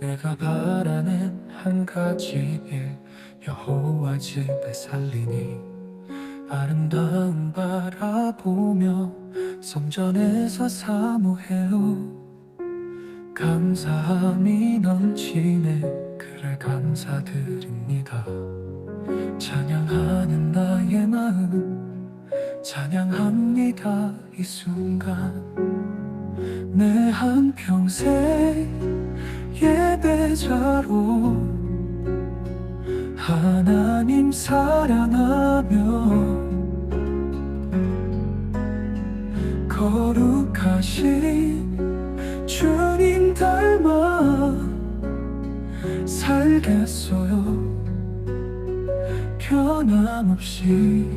내가 바라는 한 가지 일 여호와 집에 살리니 아름다운 바라보며 성전에서 사모해요 감사함이 넘치네 그를 감사드립니다. 찬양하는 나의 마음 찬양합니다. 이 순간 내 한평생 예배자로 하나님 사랑하며 거룩하신 주님 닮아 살겠어요. 변함없이